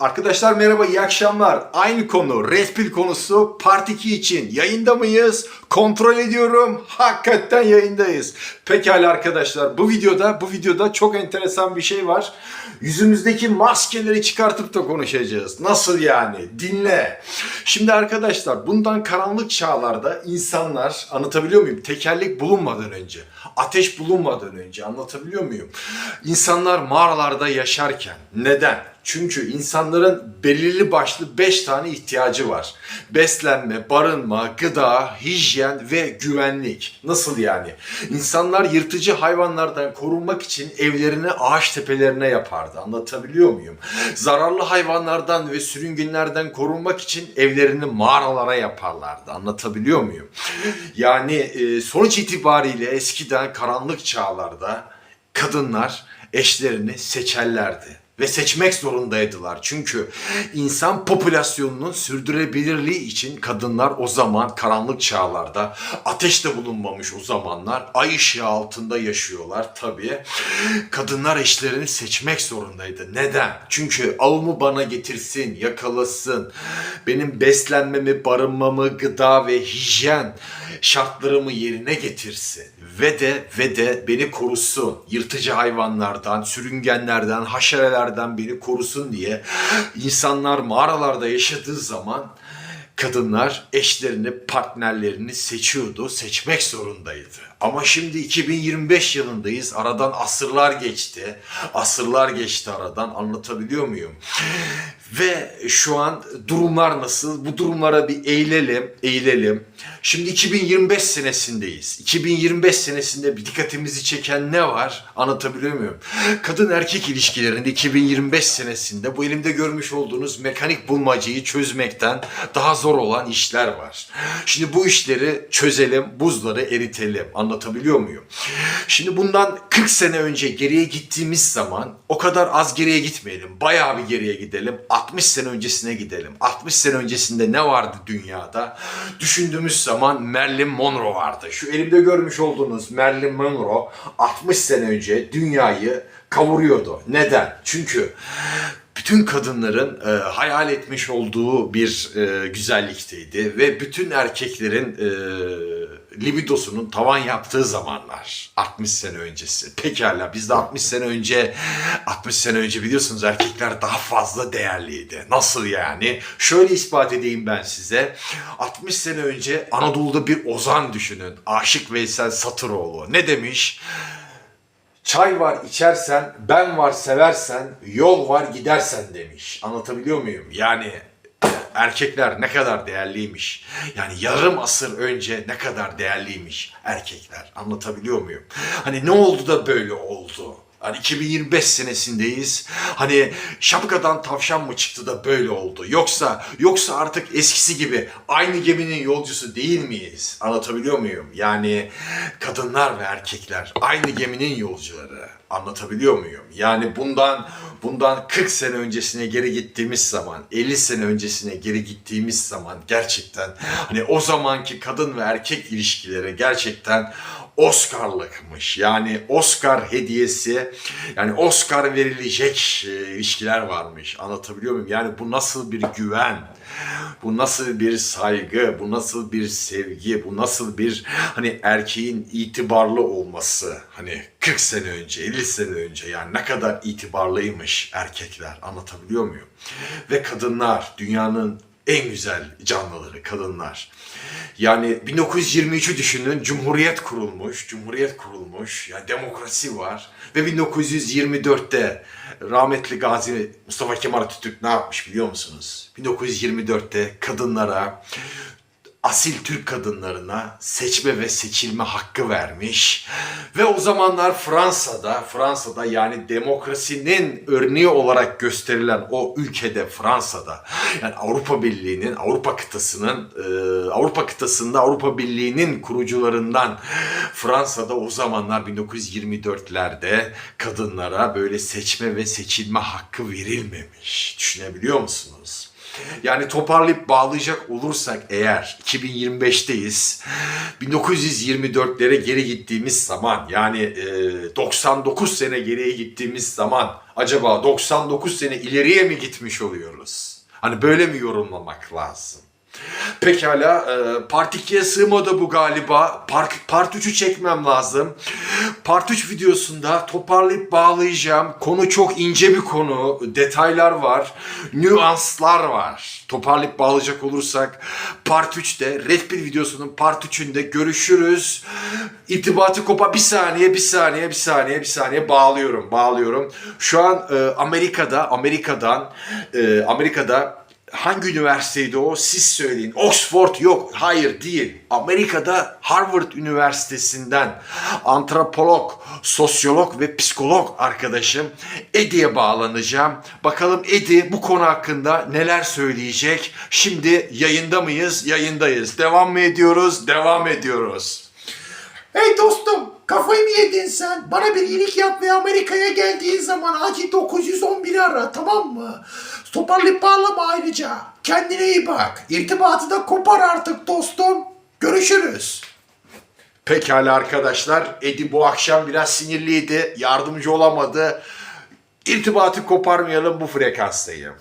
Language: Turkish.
Arkadaşlar merhaba, iyi akşamlar. Aynı konu, Red Pill konusu Part 2 için yayında mıyız? Kontrol ediyorum. Hakikaten yayındayız. Pekala arkadaşlar, bu videoda bu videoda çok enteresan bir şey var. Yüzümüzdeki maskeleri çıkartıp da konuşacağız. Nasıl yani? Dinle. Şimdi arkadaşlar, bundan karanlık çağlarda insanlar anlatabiliyor muyum? Tekerlek bulunmadan önce, ateş bulunmadan önce anlatabiliyor muyum? İnsanlar mağaralarda yaşarken neden? Çünkü insanların belirli başlı 5 tane ihtiyacı var. Beslenme, barınma, gıda, hijyen ve güvenlik. Nasıl yani? İnsanlar yırtıcı hayvanlardan korunmak için evlerini ağaç tepelerine yapardı. Anlatabiliyor muyum? Zararlı hayvanlardan ve sürüngenlerden korunmak için evlerini mağaralara yaparlardı. Anlatabiliyor muyum? Yani e, sonuç itibariyle eskiden karanlık çağlarda kadınlar eşlerini seçerlerdi ve seçmek zorundaydılar. Çünkü insan popülasyonunun sürdürülebilirliği için kadınlar o zaman karanlık çağlarda ateş de bulunmamış o zamanlar ay ışığı altında yaşıyorlar tabii. Kadınlar eşlerini seçmek zorundaydı. Neden? Çünkü avımı bana getirsin, yakalasın. Benim beslenmemi, barınmamı, gıda ve hijyen şartlarımı yerine getirsin. Ve de ve de beni korusun. Yırtıcı hayvanlardan, sürüngenlerden, haşerelerden beni korusun diye insanlar mağaralarda yaşadığı zaman kadınlar eşlerini, partnerlerini seçiyordu, seçmek zorundaydı. Ama şimdi 2025 yılındayız. Aradan asırlar geçti. Asırlar geçti aradan. Anlatabiliyor muyum? Ve şu an durumlar nasıl? Bu durumlara bir eğilelim, eğilelim. Şimdi 2025 senesindeyiz. 2025 senesinde bir dikkatimizi çeken ne var? Anlatabiliyor muyum? Kadın erkek ilişkilerinde 2025 senesinde bu elimde görmüş olduğunuz mekanik bulmacayı çözmekten daha zor olan işler var. Şimdi bu işleri çözelim, buzları eritelim. Anlatabiliyor muyum? Şimdi bundan 40 sene önce geriye gittiğimiz zaman o kadar az geriye gitmeyelim. Bayağı bir geriye gidelim. 60 sene öncesine gidelim. 60 sene öncesinde ne vardı dünyada? Düşündüğümüz zaman Marilyn Monroe vardı. Şu elimde görmüş olduğunuz Marilyn Monroe 60 sene önce dünyayı kavuruyordu. Neden? Çünkü bütün kadınların e, hayal etmiş olduğu bir e, güzellikteydi ve bütün erkeklerin e, libidosunun tavan yaptığı zamanlar 60 sene öncesi. Pekala biz de 60 sene önce 60 sene önce biliyorsunuz erkekler daha fazla değerliydi. Nasıl yani? Şöyle ispat edeyim ben size. 60 sene önce Anadolu'da bir ozan düşünün. Aşık Veysel Satıroğlu. Ne demiş? Çay var içersen, ben var seversen, yol var gidersen demiş. Anlatabiliyor muyum? Yani erkekler ne kadar değerliymiş. Yani yarım asır önce ne kadar değerliymiş erkekler. Anlatabiliyor muyum? Hani ne oldu da böyle oldu? Hani 2025 senesindeyiz. Hani şapkadan tavşan mı çıktı da böyle oldu? Yoksa yoksa artık eskisi gibi aynı geminin yolcusu değil miyiz? Anlatabiliyor muyum? Yani kadınlar ve erkekler aynı geminin yolcuları. Anlatabiliyor muyum? Yani bundan bundan 40 sene öncesine geri gittiğimiz zaman, 50 sene öncesine geri gittiğimiz zaman gerçekten hani o zamanki kadın ve erkek ilişkileri gerçekten Oscar'lıkmış. Yani Oscar hediyesi, yani Oscar verilecek e, ilişkiler varmış. Anlatabiliyor muyum? Yani bu nasıl bir güven? Bu nasıl bir saygı? Bu nasıl bir sevgi? Bu nasıl bir hani erkeğin itibarlı olması? Hani 40 sene önce, 50 sene önce yani ne kadar itibarlıymış erkekler. Anlatabiliyor muyum? Ve kadınlar dünyanın en güzel canlıları kadınlar. Yani 1923'ü düşünün, Cumhuriyet kurulmuş, Cumhuriyet kurulmuş, yani demokrasi var. Ve 1924'te rahmetli Gazi Mustafa Kemal Atatürk ne yapmış biliyor musunuz? 1924'te kadınlara, asil Türk kadınlarına seçme ve seçilme hakkı vermiş. Ve o zamanlar Fransa'da, Fransa'da yani demokrasinin örneği olarak gösterilen o ülkede Fransa'da yani Avrupa Birliği'nin, Avrupa kıtasının, e, Avrupa kıtasında Avrupa Birliği'nin kurucularından Fransa'da o zamanlar 1924'lerde kadınlara böyle seçme ve seçilme hakkı verilmemiş. Düşünebiliyor musunuz? Yani toparlayıp bağlayacak olursak eğer 2025'teyiz. 1924'lere geri gittiğimiz zaman yani e, 99 sene geriye gittiğimiz zaman acaba 99 sene ileriye mi gitmiş oluyoruz? Hani böyle mi yorumlamak lazım? Pekala e, Part 2'ye sığmadı bu galiba. Part, part 3'ü çekmem lazım. Part 3 videosunda toparlayıp bağlayacağım. Konu çok ince bir konu. Detaylar var. Nüanslar var. Toparlayıp bağlayacak olursak Part 3'te Red Pill videosunun Part 3'ünde görüşürüz. İrtibatı kopa bir saniye bir saniye bir saniye bir saniye bağlıyorum bağlıyorum. Şu an e, Amerika'da Amerika'dan e, Amerika'da Hangi üniversiteydi o? Siz söyleyin. Oxford yok. Hayır değil. Amerika'da Harvard Üniversitesi'nden antropolog, sosyolog ve psikolog arkadaşım Eddie'ye bağlanacağım. Bakalım Eddie bu konu hakkında neler söyleyecek? Şimdi yayında mıyız? Yayındayız. Devam mı ediyoruz? Devam ediyoruz. Hey dostum, kafayı mı yedin sen? Bana bir iyilik yap ve Amerika'ya geldiğin zaman acil 911'i ara tamam mı? Toparlayıp bağlama ayrıca. Kendine iyi bak. İrtibatı da kopar artık dostum. Görüşürüz. Pekala arkadaşlar. Edi bu akşam biraz sinirliydi. Yardımcı olamadı. İrtibatı koparmayalım bu frekanstayım.